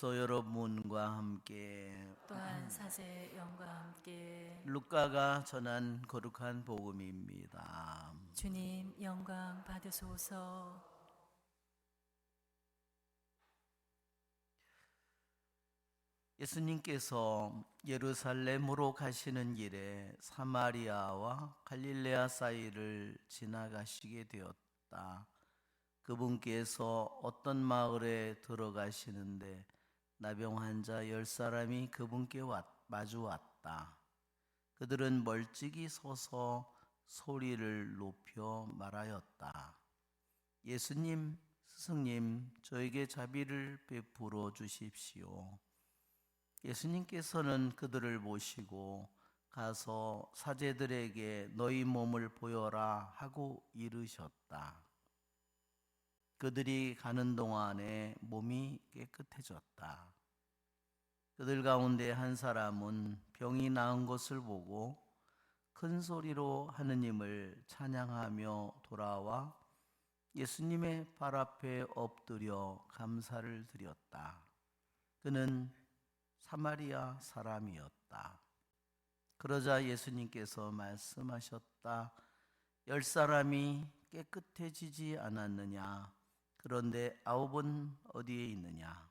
성도 여러분과 함께 또한 사제 영과 함께 루카가 전한 거룩한 복음입니다. 주님 영광 받으소서 예수님께서 예루살렘으로 가시는 길에 사마리아와 갈릴레아 사이를 지나가시게 되었다. 그분께서 어떤 마을에 들어가시는데 나병 환자 열 사람이 그분께 왔- 마주 왔다. 그들은 멀찍이 서서 소리를 높여 말하였다. 예수님, 스승님, 저에게 자비를 베풀어 주십시오. 예수님께서는 그들을 모시고 가서 사제들에게 너희 몸을 보여라 하고 이르셨다. 그들이 가는 동안에 몸이 깨끗해졌다. 그들 가운데 한 사람은 병이 나은 것을 보고 큰 소리로 하느님을 찬양하며 돌아와 예수님의 발 앞에 엎드려 감사를 드렸다. 그는 사마리아 사람이었다. 그러자 예수님께서 말씀하셨다. 열 사람이 깨끗해지지 않았느냐? 그런데 아홉은 어디에 있느냐?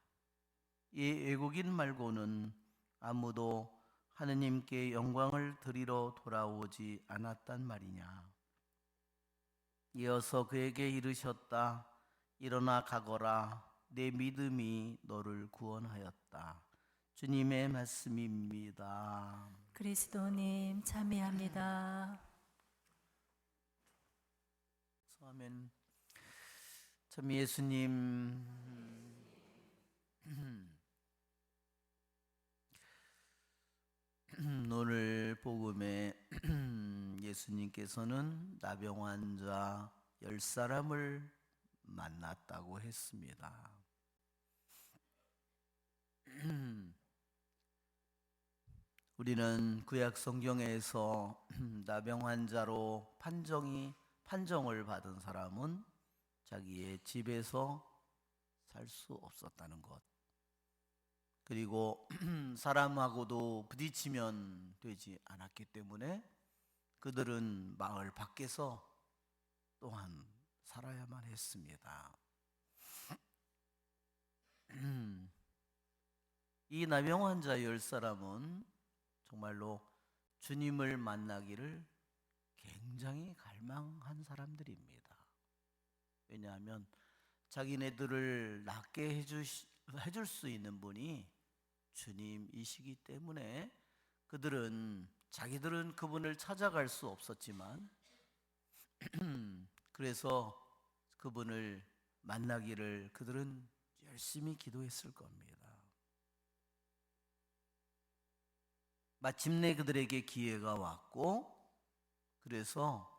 이 외국인 말고는 아무도 하느님께 영광을 드리러 돌아오지 않았단 말이냐? 이어서 그에게 이르셨다. 일어나 가거라. 내 믿음이 너를 구원하였다. 주님의 말씀입니다. 그리스도님 참여합니다 아멘. 참 예수님 오늘 복음에 예수님께서는 나병 환자 열 사람을 만났다고 했습니다. 우리는 구약 성경에서 나병 환자로 판정이 판정을 받은 사람은 자기의 집에서 살 수 없었다는 것. 그리고 사람하고도 부딪히면 되지 않았기 때문에 그들은 마을 밖에서 또한 살아야만 했습니다. 이 나병 환자 열 사람은 정말로 주님을 만나기를 굉장히 갈망한 사람들입니다. 왜냐하면 자기네들을 낫게 해주, 해줄 수 있는 분이 주님이시기 때문에 그들은 자기들은 그분을 찾아갈 수 없었지만 그래서 그분을 만나기를 그들은 열심히 기도했을 겁니다. 마침내 그들에게 기회가 왔고 그래서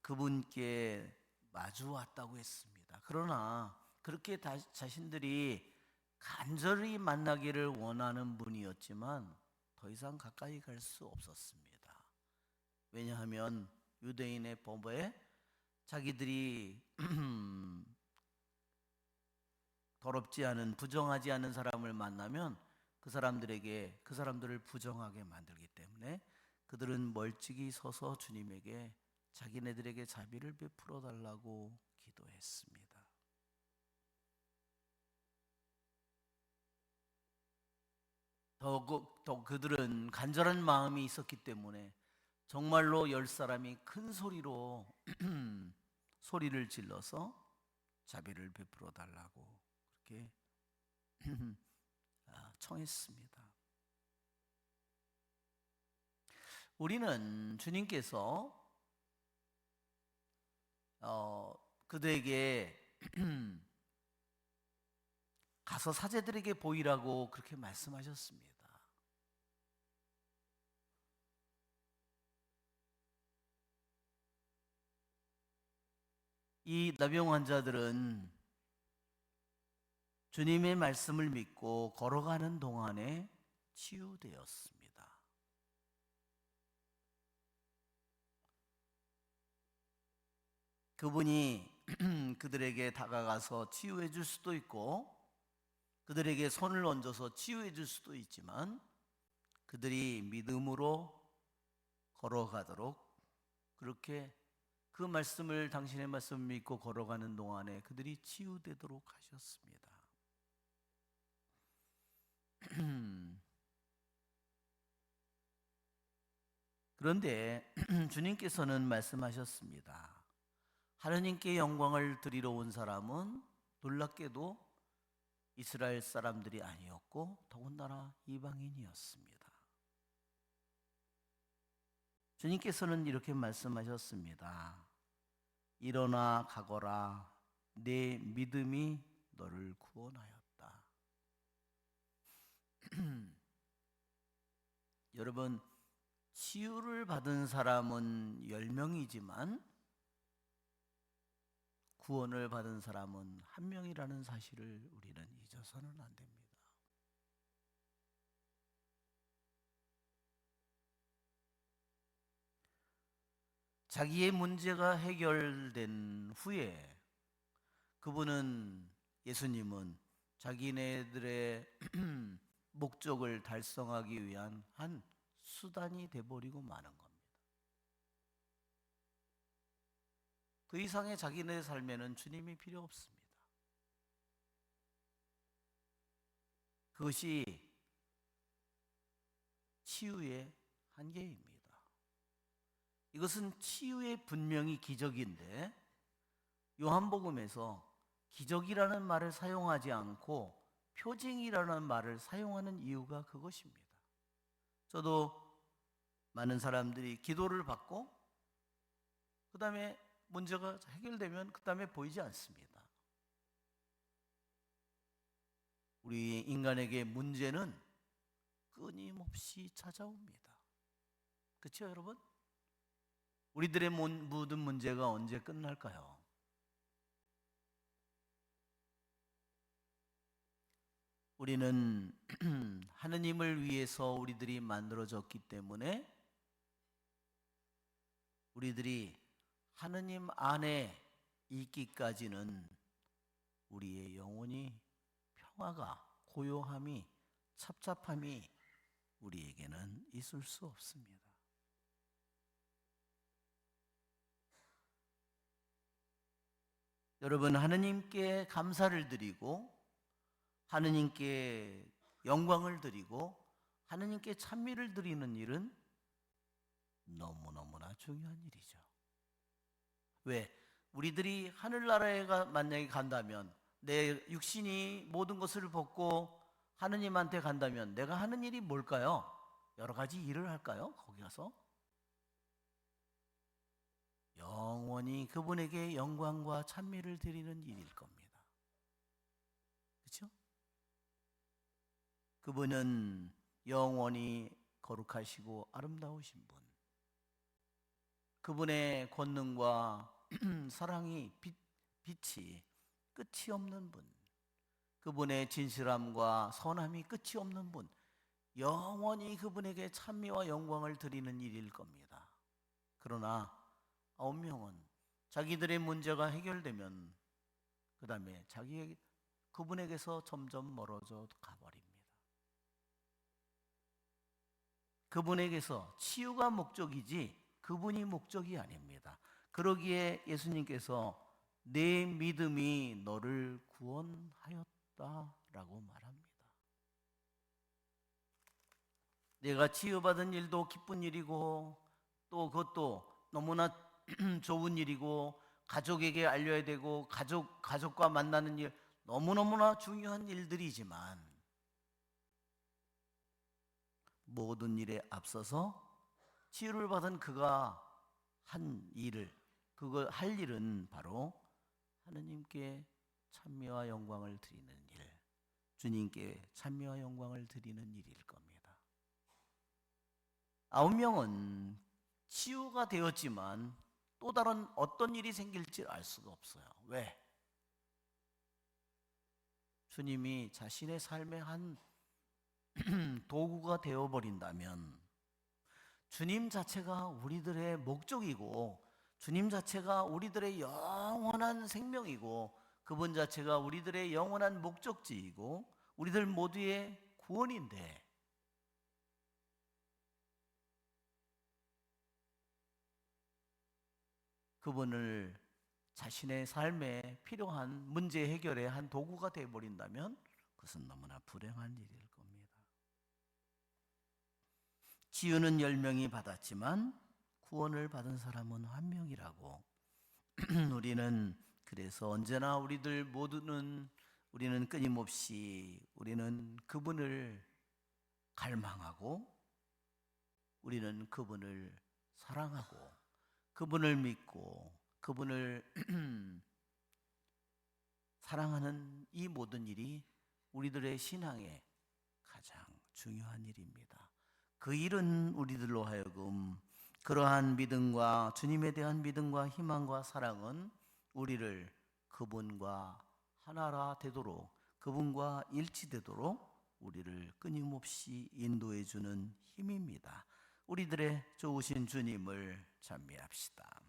그분께 마주 왔다고 했습니다. 그러나 그렇게 다, 자신들이 간절히 만나기를 원하는 분이었지만 더 이상 가까이 갈 수 없었습니다. 왜냐하면 유대인의 법에 자기들이 더럽지 않은 부정하지 않은 사람을 만나면 그 사람들에게 그 사람들을 부정하게 만들기 때문에 그들은 멀찍이 서서 주님에게 자기네들에게 자비를 베풀어 달라고 기도했습니다. 더, 그- 더 그들은 간절한 마음이 있었기 때문에 정말로 열 사람이 큰 소리로 소리를 질러서 자비를 베풀어 달라고 그렇게 아, 청했습니다. 우리는 주님께서 어, 그들에게 가서 사제들에게 보이라고 그렇게 말씀하셨습니다. 이 나병 환자들은 주님의 말씀을 믿고 걸어가는 동안에 치유되었습니다. 그분이 그들에게 다가가서 치유해 줄 수도 있고 그들에게 손을 얹어서 치유해 줄 수도 있지만 그들이 믿음으로 걸어가도록 그렇게 그 말씀을 당신의 말씀을 믿고 걸어가는 동안에 그들이 치유되도록 하셨습니다. 그런데 주님께서는 말씀하셨습니다. 하나님께 영광을 드리러 온 사람은 놀랍게도 이스라엘 사람들이 아니었고 더군다나 이방인이었습니다. 주님께서는 이렇게 말씀하셨습니다. 일어나 가거라. 내 믿음이 너를 구원하였다. 여러분, 치유를 받은 사람은 10명이지만 구원을 받은 사람은 한 명이라는 사실을 우리는 잊어서는 안 됩니다. 자기의 문제가 해결된 후에 그분은 예수님은 자기네들의 목적을 달성하기 위한 한 수단이 돼버리고 마는 겁니다. 그 이상의 자기네 삶에는 주님이 필요 없습니다. 그것이 치유의 한계입니다. 이것은 치유의 분명히 기적인데 요한복음에서 기적이라는 말을 사용하지 않고 표징이라는 말을 사용하는 이유가 그것입니다. 저도 많은 사람들이 기도를 받고 그 다음에 문제가 해결되면 그 다음에 보이지 않습니다. 우리 인간에게 문제는 끊임없이 찾아옵니다. 그렇죠, 여러분? 우리들의 모든 문제가 언제 끝날까요? 우리는 하느님을 위해서 우리들이 만들어졌기 때문에 우리들이 하느님 안에 있기까지는 우리의 영혼이 평화가 고요함이 찹찹함이 우리에게는 있을 수 없습니다. 여러분 하느님께 감사를 드리고 하느님께 영광을 드리고 하느님께 찬미를 드리는 일은 너무너무나 중요한 일이죠. 왜? 우리들이 하늘나라에 가- 만약에 간다면 내 육신이 모든 것을 벗고 하느님한테 간다면 내가 하는 일이 뭘까요? 여러 가지 일을 할까요? 거기 가서? 영원히 그분에게 영광과 찬미를 드리는 일일 겁니다. 그렇죠? 그분은 영원히 거룩하시고 아름다우신 분. 그분의 권능과 사랑이 빛, 빛이 끝이 없는 분. 그분의 진실함과 선함이 끝이 없는 분. 영원히 그분에게 찬미와 영광을 드리는 일일 겁니다. 그러나 아홉 명은 자기들의 문제가 해결되면 그 다음에 자기 그분에게서 점점 멀어져 가버립니다. 그분에게서 치유가 목적이지 그분이 목적이 아닙니다. 그러기에 예수님께서 내 믿음이 너를 구원하였다라고 말합니다. 내가 치유받은 일도 기쁜 일이고 또 그것도 너무나 좋은 일이고 가족에게 알려야 되고 가족 가족과 만나는 일 너무너무나 중요한 일들이지만 모든 일에 앞서서 치유를 받은 그가 한 일을 그걸 할 일은 바로 하느님께 찬미와 영광을 드리는 일, 주님께 찬미와 영광을 드리는 일일 겁니다. 아홉 명은 치유가 되었지만 또 다른 어떤 일이 생길지 알 수가 없어요. 왜? 주님이 자신의 삶의 한 도구가 되어버린다면 주님 자체가 우리들의 목적이고 주님 자체가 우리들의 영원한 생명이고 그분 자체가 우리들의 영원한 목적지이고 우리들 모두의 구원인데 그분을 자신의 삶에 필요한 문제 해결의 한 도구가 되어 버린다면 그것은 너무나 불행한 일일 겁니다. 지유는 열 명이 받았지만 구원을 받은 사람은 한 명이라고 우리는 그래서 언제나 우리들 모두는 우리는 끊임없이 우리는 그분을 갈망하고 우리는 그분을 사랑하고 그분을 믿고 그분을 사랑하는 이 모든 일이 우리들의 신앙의 가장 중요한 일입니다. 그 일은 우리들로 하여금 그러한 믿음과 주님에 대한 믿음과 희망과 사랑은 우리를 그분과 하나라 되도록 그분과 일치되도록 우리를 끊임없이 인도해 주는 힘입니다. 우리들의 좋으신 주님을 찬미합시다.